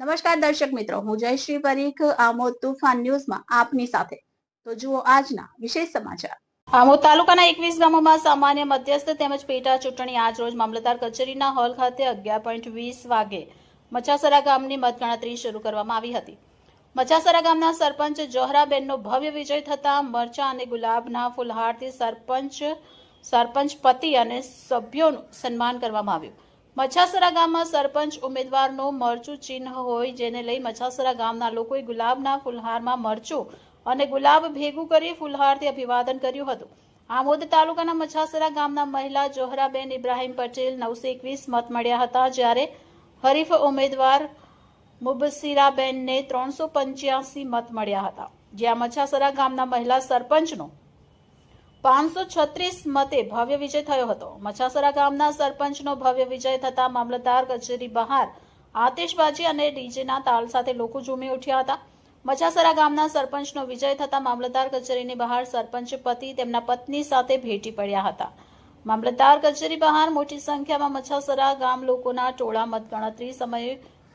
નમસ્કાર દર્શક મિત્રો, હું જયશ્રી પરીખ, આમોદ તુફાન ન્યૂઝમાં આપની સાથે. તો જુઓ આજના વિશેષ સમાચાર. આમોદ તાલુકાના એકવીસ ગામોમાં સામાન્ય મધ્યસ્થ તેમજ પેટા ચૂંટણી આજરોજ મામલતદાર કચેરીના હોલ ખાતે અગિયાર પોઈન્ટ વીસ વાગે મચાસરા ગામની મતગણતરી શરૂ કરવામાં આવી હતી. મચાસરા ગામના સરપંચ જોહરાબેનનો ભવ્ય વિજય થતા મરચા અને ગુલાબના ફુલહારથી સરપંચ સરપંચ પતિ અને સભ્યોનું સન્માન કરવામાં આવ્યું. મચ્છાસરા ગામમાં સરપંચ ઉમેદવારનું મરચું ચિહ્ન હોય જેને લઈ મચ્છાસરા ગામના લોકોએ ગુલાબના ફુલહારમાં મરચું અને ગુલાબ ભેગું કરી ફુલહારથી અભિવાદન કર્યું હતું. આમોદ તાલુકાના મચ્છાસરા ગામના મહિલા જોહરાબેન ઇબ્રાહીમ પટેલ નવસો એકવીસ મત મળ્યા હતા, જ્યારે હરીફ ઉમેદવાર મુબસીરાબેનને ત્રણસો પંચ્યાસી મત મળ્યા હતા. જ્યાં મચ્છાસરા ગામના મહિલા સરપંચનો પાંચસો છત્રીસ મતે ભવ્ય વિજય થયો હતો. મછાસરા ગામના સરપંચનો ભવ્ય વિજય થતા મામલતદાર કચેરી બહાર આતિશબાજી અને ડીજેના તાલ સાથે લોકો ઝૂમી ઉઠ્યા હતા. મછાસરા ગામના સરપંચનો વિજય થતા મામલતદાર કચેરીની બહાર સરપંચ પતિ તેમના પત્ની સાથે ભેટી પડ્યા હતા. મામલતદાર કચેરી બહાર મોટી સંખ્યામાં મચ્છાસરા ગામ લોકોના ટોળા મતગણતરી સમયે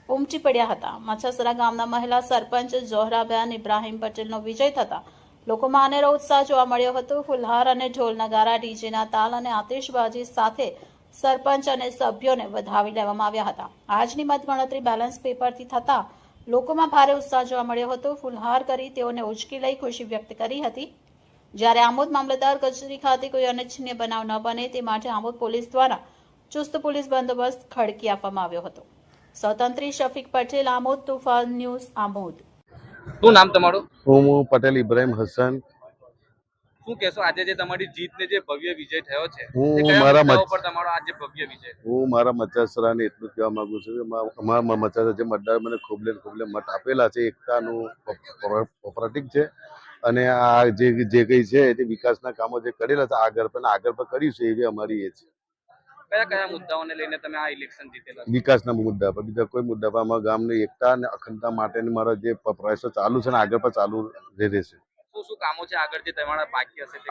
ઉમટી પડ્યા હતા. મછાસરા ગામના મહિલા સરપંચ જોહરાબેન ઇબ્રાહીમ પટેલનો વિજય થતા લોકોમાં અનેરો ઉત્સાહ જોવા મળ્યો હતો. ફુલહાર અને ઢોલ નગારા ડીજેના તાલ અને આતિશબાજી સાથે સરપંચ અને સભ્યોને વધાવી લેવામાં આવ્યા હતા. આજની મતગણતરી બેલેન્સ પેપરથી થતા લોકોમાં ભારે ઉત્સાહ જોવા મળ્યો હતો. ફુલહાર કરી તેઓને ઉચકી લઈ ખુશી વ્યક્ત કરી હતી. જ્યારે આમોદ મામલતદાર કચેરી ખાતે કોઈ અનિચ્છનીય બનાવ ન બને તે માટે આમોદ પોલીસ દ્વારા ચુસ્ત પોલીસ બંદોબસ્ત ખડકી આપવામાં આવ્યો હતો. સ્વતંત્રી શફીક પટેલ, આમોદ તુફાન ન્યૂઝ, આમોદ. શું નામ તમારું? હું પટેલ ઇબ્રાહિમ હસન. શું કહેશો? આજે જે તમારી જીતને જે ભવ્ય વિજય થયો છે હું મારા પર તમારો આજે ભવ્ય વિજય હું મારા મચાસરાને એટલું જ કહેવા માંગુ છું કે અમારા મચાસરા જે મતદાર મને ખોબલે ખોબલે મત આપેલા છે એકતાનું નું પ- છે. અને આ જે જે કંઈ છે તે વિકાસના કામો જે કરેલા છે આગળ પણ આગળ પર કર્યું છે એવી અમારી એ છે કયા કયા મુદ્દાઓને લઈને તમે આ ઇલેક્શન જીતેલા વિકાસના મુદ્દા પર. બીજા કોઈ મુદ્દા પર અમારા ગામની એકતા અને અખંડતા માટેની મારા જે પ્રયાસો ચાલુ છે ને આગળ પણ ચાલુ રહે- રહેશે.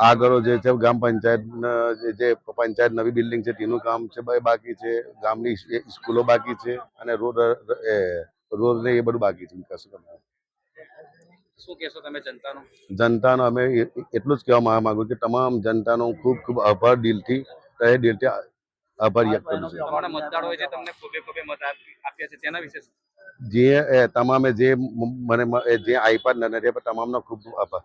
આગળ જે છે ગામ પંચાયત જે પંચાયત નવી બિલ્ડિંગ છે તેનું કામ છે બાકી છે. ગામની સ્કૂલો બાકી છે અને રોડ રોડ ને એ બધું બાકી છે વિકાસ. શું કહેશો તમે જનતાનો? જનતાનો અમે એટલું જ કહેવા માંગુ કે તમામ જનતાનો ખૂબ ખૂબ આભાર દિલથી તહે દિલથી આભાર વ્યક્ત કરું છું. તમારા જે તમને ખોબે ખોબે મત આપ્યા છે તેના વિશે જે એ તમામે જે મને જે આપ્યા ને તમામનો ખૂબ આભાર.